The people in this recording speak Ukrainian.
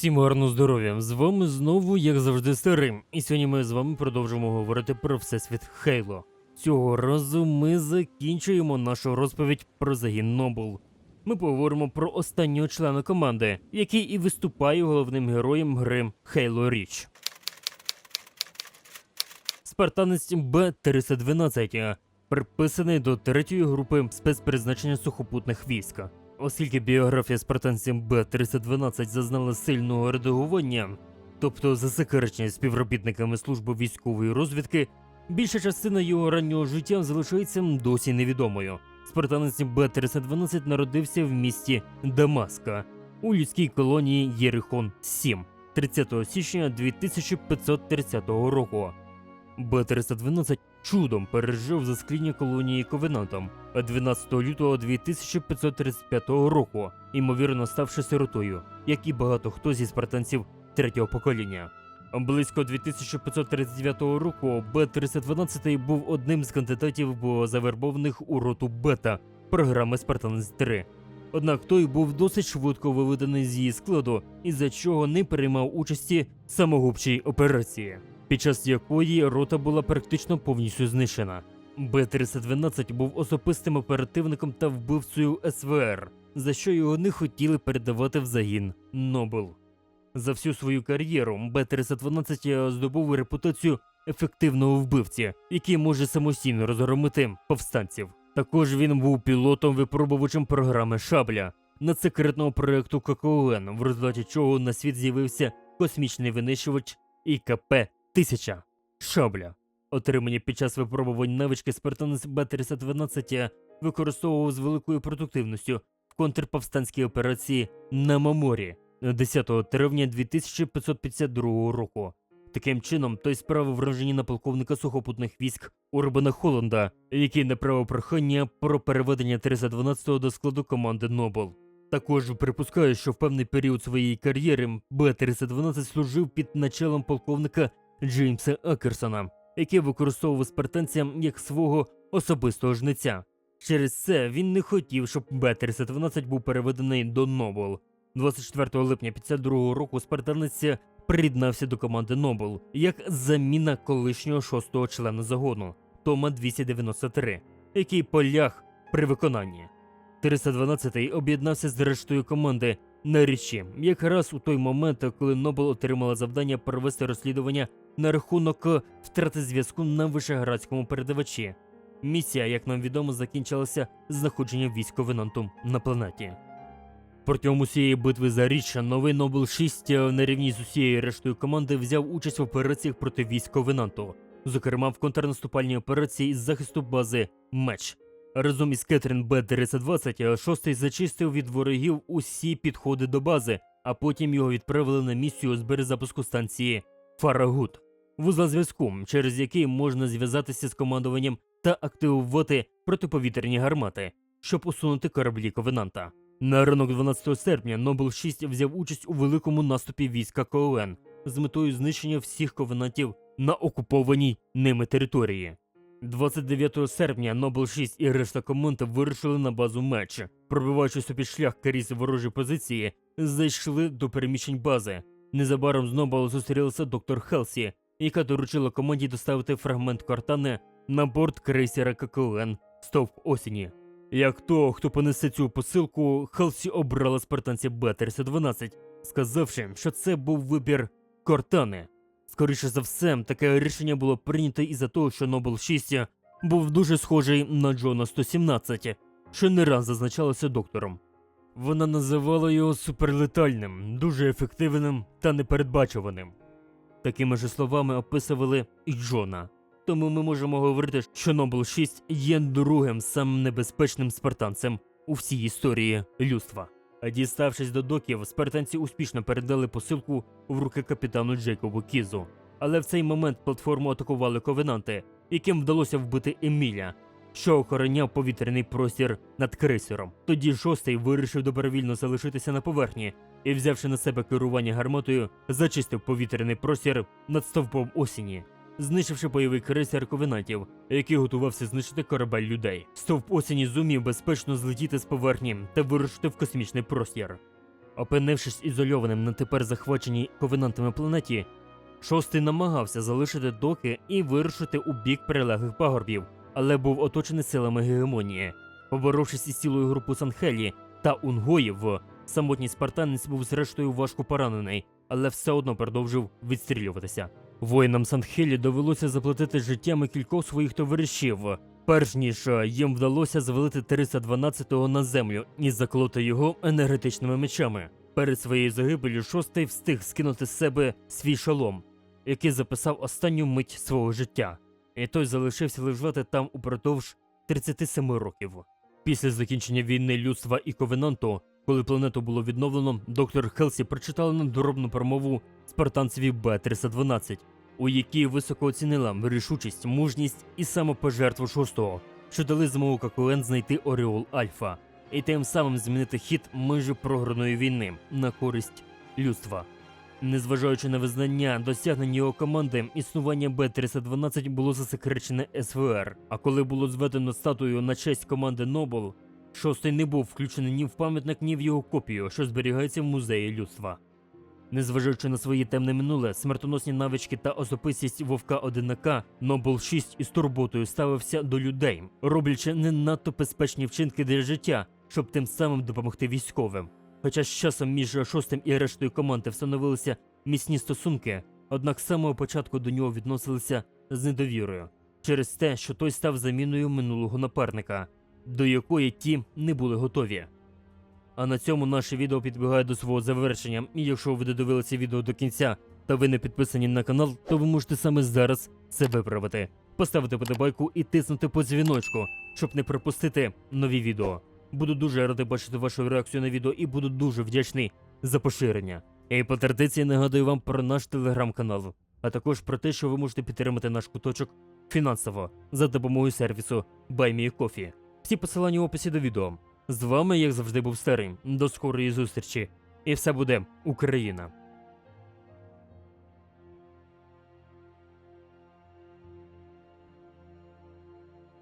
Всім гарного здоров'я! З вами знову, як завжди, старим. І сьогодні ми з вами продовжимо говорити про всесвіт Хейло. Цього разу ми закінчуємо нашу розповідь про загін Нобл. Ми поговоримо про останнього члена команди, який і виступає головним героєм гри Хейло Річ. Спартанець Б-312, приписаний до третьої групи спецпризначення сухопутних військ. Оскільки біографія спартанців Б-312 зазнала сильного редагування, тобто засекречення співробітниками служби військової розвідки, більша частина його раннього життя залишається досі невідомою. Спартанець Б-312 народився в місті Дамаска у людській колонії Єрихон 7 30 січня 2530 року. Б-312 чудом пережив заскління колонії Ковенантом 12 лютого 2535 року, ймовірно ставши сиротою, як і багато хто зі спартанців третього покоління. Близько 2539 року Б-312 був одним з кандидатів було завербованих у роту Бета програми Спартанець 3. Однак той був досить швидко виведений з її складу, із-за чого не приймав участі самогубчій операції під час якої рота була практично повністю знищена. Б-312 був особистим оперативником та вбивцею СВР, за що його не хотіли передавати в загін Нобл. За всю свою кар'єру Б-312 здобув репутацію ефективного вбивці, який може самостійно розгромити повстанців. Також він був пілотом випробувачем програми Шабля надсекретного проєкту ККОН, в результаті чого на світ з'явився космічний винищувач ІКП Тисяча. Шабля. Отримані під час випробувань навички спартанець Б-312 використовував з великою продуктивністю в контрповстанській операції на Маморі 10 травня 2552 року. Таким чином, той справив враження на полковника сухопутних військ Урбана Холланда, який направив прохання про переведення 312 до складу команди Нобл. Також припускаю, що в певний період своєї кар'єри Б-312 служив під началом полковника Джеймса Акерсона, який використовував спартанця як свого особистого жниця. Через це він не хотів, щоб Б-312 був переведений до Нобл. 24 липня 52 року спартанець приєднався до команди Нобл як заміна колишнього шостого члена загону Тома 293, який поляг при виконанні. 312-й об'єднався з рештою команди на річі, якраз у той момент, коли Нобл отримала завдання провести розслідування на рахунок втрати зв'язку на вишеградському передавачі. Місія, як нам відомо, закінчилася знаходженням військ Ковенанту на планеті. Протягом усієї битви за річ новий Нобл 6 на рівні з усією рештою команди взяв участь в операціях проти військ Ковенанту, зокрема в контрнаступальній операції із захисту бази Меч. Разом із Кетрін Б-320 шостий зачистив від ворогів усі підходи до бази, а потім його відправили на місію з перезапуску станції Фарагут, вузла зв'язку, через який можна зв'язатися з командуванням та активувати протиповітряні гармати, щоб усунути кораблі Ковенанта. На ранок 12 серпня Нобл 6 взяв участь у великому наступі війська КОН з метою знищення всіх ковенантів на окупованій ними території. 29 серпня Нобл 6 і решта команд вирушили на базу меч. Пробиваючись у шлях крізь ворожі позиції, зайшли до переміщень бази. Незабаром з Нобл зустрілася доктор Хелсі, яка доручила команді доставити фрагмент картани на борт крейсера ККН Стовп осені. Як того, хто понесе цю посилку, Хелсі обрала спартанця Б-312, сказавши, що це був вибір Кортани. Скоріше за все, таке рішення було прийнято із-за того, що Нобл 6 був дуже схожий на Джона 117, що не раз зазначалося доктором. Вона називала його суперлетальним, дуже ефективним та непередбачуваним. Такими ж словами описували і Джона. Тому ми можемо говорити, що Нобл 6 є другим самим небезпечним спартанцем у всій історії людства. Діставшись до доків, спартанці успішно передали посилку в руки капітану Джейкобу Кізу. Але в цей момент платформу атакували ковенанти, яким вдалося вбити Еміля, що охороняв повітряний простір над крейсером. Тоді шостий вирішив добровільно залишитися на поверхні і, взявши на себе керування гарматою, зачистив повітряний простір над стовпом осені знищивши бойовий крейсер ковенантів, який готувався знищити корабель людей. Стовп осені зумів безпечно злетіти з поверхні та вирушити в космічний простір. Опинившись ізольованим на тепер захваченій ковенантами планеті, шостий намагався залишити доки і вирушити у бік прилеглих пагорбів, але був оточений силами гегемонії. Поборовшись із цілою групою Санхелі та Унгоїв, самотній спартанець був зрештою важко поранений, але все одно продовжив відстрілюватися. Воїнам Санхелі довелося заплатити життями кількох своїх товаришів, перш ніж е, їм вдалося звалити 312-го на землю і заколоти його енергетичними мечами. Перед своєю загибелью шостий встиг скинути з себе свій шолом, який записав останню мить свого життя, і той залишився лежати там упродовж 37 років. Після закінчення війни людства і ковенанту, коли планету було відновлено, доктор Хелсі прочитала надоробну промову спартанцеві Б-312, у якій високо оцінила рішучість, мужність і самопожертву шостого, що дали змогу Какуен знайти Оріол Альфа і тим самим змінити хід майже програної війни на користь людства. Незважаючи на визнання досягнень його команди, існування Б-312 було засекречене СВР. А коли було зведено статую на честь команди Нобл, шостий не був включений ні в пам'ятник, ні в його копію, що зберігається в музеї людства. Незважаючи на свої темне минуле, смертоносні навички та особистість вовка одинака, Нобл 6 із турботою ставився до людей, роблячи не надто безпечні вчинки для життя, щоб тим самим допомогти військовим. Хоча з часом між шостим і рештою команди встановилися міцні стосунки, однак з самого початку до нього відносилися з недовірою через те, що той став заміною минулого напарника, до якої ті не були готові. А на цьому наше відео підбігає до свого завершення. І якщо ви додивилися відео до кінця та ви не підписані на канал, то ви можете саме зараз це виправити. Поставити подобайку і тиснути по дзвіночку, щоб не пропустити нові відео. Буду дуже радий бачити вашу реакцію на відео і буду дуже вдячний за поширення. І по традиції нагадую вам про наш телеграм-канал, а також про те, що ви можете підтримати наш куточок фінансово за допомогою сервісу BuyMeCoffee. Всі посилання в описі до відео. З вами, як завжди, був старий. До скорої зустрічі. І все буде Україна!